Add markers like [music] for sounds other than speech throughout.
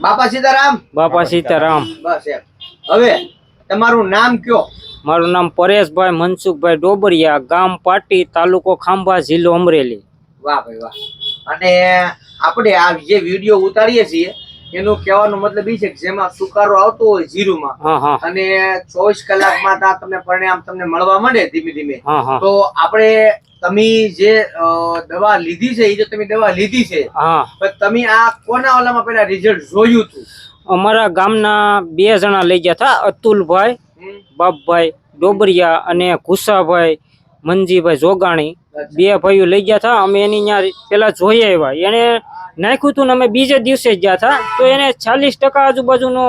બાપા સીતારામ. બાપા સીતારામ. બસ હવે તમારું નામ કયો? મારું નામ પરેશભાઈ મનસુખભાઈ ડોબરિયા ગામ પાટી તાલુકો ખાંભા જિલ્લો અમરેલી. વાહ ભાઈ વાહ. અને આપણે આ જે વીડિયો ઉતારીએ છીએ એનું કહેવાનો મતલબ એ છે કે જેમાં સુકારો આવતો હોય જીરુમાં હા હા. અને ચોવીસ કલાકમાં તા તમને પરિણામ તમને મળવા માંડે ધીમે ધીમે. હા હા. તો આપણે તમે જે દવા લીધી છે એ જો તમે દવા લીધી છે. હા. પણ તમે આ કોના ઓલામાં પેલા રિઝલ્ટ જોયું હતું અમારા ગામના બે જણા લઈ ગયા હતા અતુલભાઈ બાપભાઈ ડોબરિયા અને ઘુસાભાઈ મનજીભાઈ જોગાણી. બે ભાઈઓ લઈ ગયા હતા અમે એની ત્યાં પેલા જોઈ આવ્યા. એને નાખ્યું હતું ને અમે બીજે દિવસે ગયા હતા તો એને ચાલીસ ટકા આજુબાજુનો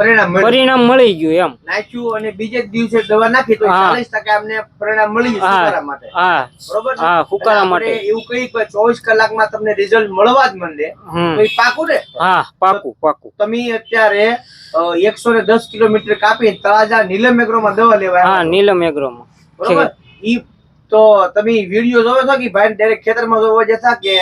પરિણામ પરિણામ મળી ગયું એમ. નાખ્યું અને બીજે દિવસે દવા નાખી તો ચાલીસ ટકા અમને પરિણામ મળી ગયું સુકારા માટે. હા. બરોબર હા, સુકારા માટે. એવું કહી કે ચોવીસ કલાકમાં તમને રિઝલ્ટ મળવા જ મળે તો એ પાકું ને? હા પાકું પાકું. તમે અત્યારે એકસો ને દસ કિલોમીટર કાપી તળાજા નીલમ એગ્રોમાં દવા લેવા હા નીલમ એગ્રોમાં. બરોબર? ઈ તો તમે વીડિયો જોવો છો કે ભાઈ ડાયરેક્ટ ખેતરમાં જોવા જતા કે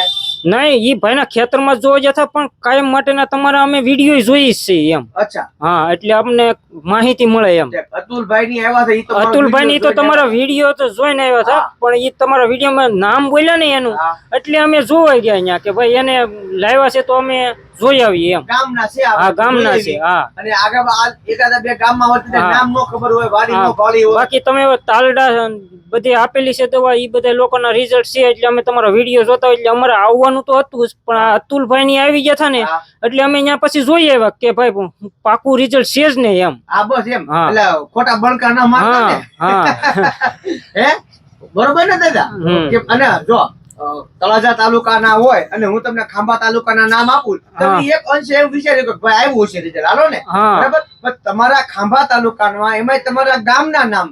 નહીં ઈ ભાઈના ખેતરમાં જોવા જતા પણ કાયમ માટેના તમારા અમે વીડિયો જોઈ છીએ એમ. અચ્છા. હા એટલે અમને માહિતી મળે એમ. અતુલભાઈ ની આવ્યા હતા ઈ તો અતુલભાઈ ની તો તમારા વીડિયો તો જોઈને આવ્યા હતા પણ ઈ તમારા વિડીયોમાં નામ બોલ્યા ને એનું. એટલે અમે જોવા ગયા અહીંયા કે ભાઈ એને લાવ્યા છે તો અમે જોઈ આવીએ એમ. ગામના છે હા ગામના છે હા. અને આગળ એકાદા બે ગામમાં હોત નામ નો ખબર હોય વાડી નો ભાળી હોય. બાકી તમે તાલડા બધી આપેલી છે દવા એ બધા લોકોના રિઝલ્ટ છે એટલે અમે તમારા વીડિયો જોતા એટલે અમારે આવવાનું તો હતું જ પણ આ અતુલભાઈ ની આવી ગયા હતા ને એટલે અમે અહીંયા પછી જોઈ આવ્યા કે ભાઈ પાકું રિઝલ્ટ છે જ ને એમ. આ બસ એમ. એટલે ખોટા બણકા ના મારતા હા હા. [laughs] હે? બરોબર ને દાદા? અને જો તળાજા તાલુકાના હોય અને હું તમને ખાંભા તાલુકાના નામ આપું. તમે એક અંશ એવું વિચાર્યું કે ભાઈ આવ્યું છે રિઝલ્ટ હાલો ને? બરાબર? પણ તમારા ખાંભા તાલુકાના એમાં તમારા ગામના નામ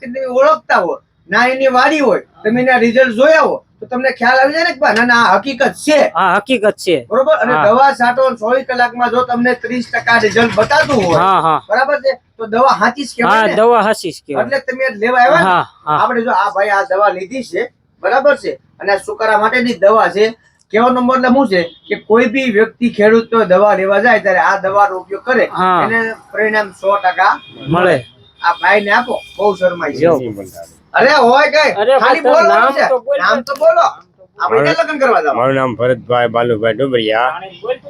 તમે ઓળખતા હો ના એની વાડી હોય તમે એના રિઝલ્ટ જોયા હો તો તમને ખ્યાલ આવી જાય ને કે ના ના હકીકત છે. હા હકીકત છે. બરોબર? અને દવા છાંટો ચોવીસ કલાકમાં જો તમને ત્રીસ ટકા રિઝલ્ટ બતાતું હોય બરાબર છે? તો દવા હાચી જ હા દવા હાસી જ એટલે તમે લેવા આવ્યા આપણે જો આ ભાઈ આ દવા લીધી છે બરાબર છે? અને આ સુકારા માટેની દવા છે. કહેવાનો મતલબ શું છે? કે કોઈ બી વ્યક્તિ ખેડૂત દવા લેવા જાય ત્યારે આ દવાનો ઉપયોગ કરે. એને પરિણામ સો ટકા મળે. આ ભાઈ ને આપો. બહુ શરમાય છે. અરે હોય કઈ. ખાલી બોલો નામ તો બોલ. નામ તો બોલો. આપણે લગ્ન કરવા જાવ? મારું નામ ભરતભાઈ બાલુભાઈ ડુબરિયા.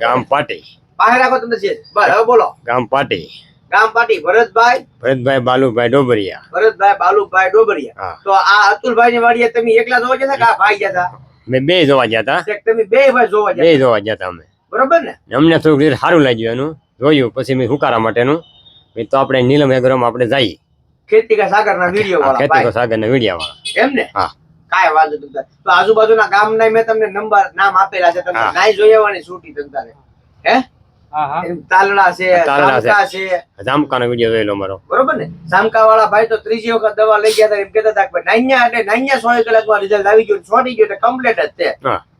ગામ પાટી. બહાર રાખો તમને છે. બસ હવે બોલો. ગામ પાટી. ગામ પાટી ભરતભાઈ? ભરતભાઈ બાલુભાઈ ડોબરિયા. ભરતભાઈ બાલુભાઈ ડોબરિયા. તો આ અતુલભાઈ ની વાડીએ તમે એકલા જોવા જતા કે આ ભાઈ હતા? મેં બે જોવા જતા તમે બે ભાઈ જોવા બે જોવા જતા અમે. બરોબર ને? અમને થોડુંક રીતે સારું લાગ્યું એનું. જોયું પછી મેં હુકારા માટેનું. મેં તો આપણે નીલમ એગ્રોમાં આપણે જઈએ. ખેતી કા સાગર ના વીડિયો વાળા ખેતી કા સાગર ના વીડિયો વાળા એમ ને? હા. કાંઈ વાંધો તારે. તો આજુબાજુના ગામના મેં તમને નંબર નામ આપેલા છે. તમે હા. નાઈ જોઈ આવવાની છૂટી તમતારે હે? તાલડા છે તાલડા છે. જામકાનો વીડિયો જોયેલો મારો. બરોબર ને? જામકા વાળા ભાઈ તો ત્રીજી વખત દવા લઈ ગયા હતા એમ કહેતા હતા કે ભાઈ એટલે નાઈયા સો કલાકમાં રિઝલ્ટ આવી ગયું છોડી ગયું એટલે કમ્પ્લીટ જ છે.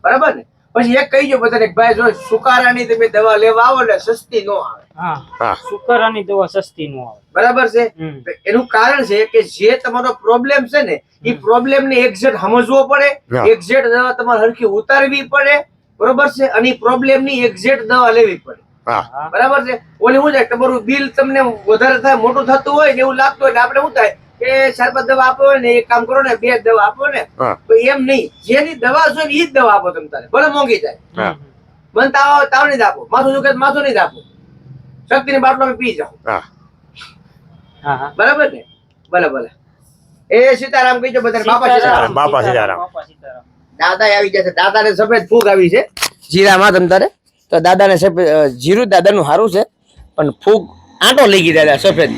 બરાબર ને? પછી એક કહી દો બધાને ભાઈ જો સુકારાની તમે દવા લેવા આવો એટલે સસ્તી નો આવે. હા. હા. સુકારાની દવા સસ્તી નો આવે. બરાબર છે? એનું કારણ છે કે જે તમારો પ્રોબ્લેમ છે ને એ પ્રોબ્લેમ ને એક્ઝેક્ટ સમજવો પડે. એક્ઝેક્ટ દવા તમારે હરખી ઉતારવી પડે બરોબર છે? અને પ્રોબ્લેમની એક્ઝેક્ટ દવા લેવી પડે. બરાબર છે? ઓલી શું થાય તમારું બિલ તમને વધારે થાય મોટું થતું હોય ને એવું લાગતું હોય આપણે શું થાય કે ચાર પાંચ દવા આપો ને એક કામ કરો ને બે દવા આપો ને તો એમ નહીં. જેની દવા છે ને એ જ દવા આપો તમે તારે. ભલે મોંઘી જાય. મને તાવ તાવ નહીં આપો. માથું દુખે માથું નહીં આપો. શક્તિ ની બાટલો પી જાઓ. હા. હા હા. બરાબર ને? ભલે ભલે. એ સીતારામ કહીજો બધાને બાપા સીતારામ. બાપા સીતારામ. બાપા સીતારામ. દાદા આવી જશે. દાદાને સફેદ ફૂગ આવી છે. જીરામાં તમ તારે? તો દાદાને સફેદ જીરું દાદાનું સારું છે પણ ફૂગ આંટો લઈ ગઈ દાદા સફેદ.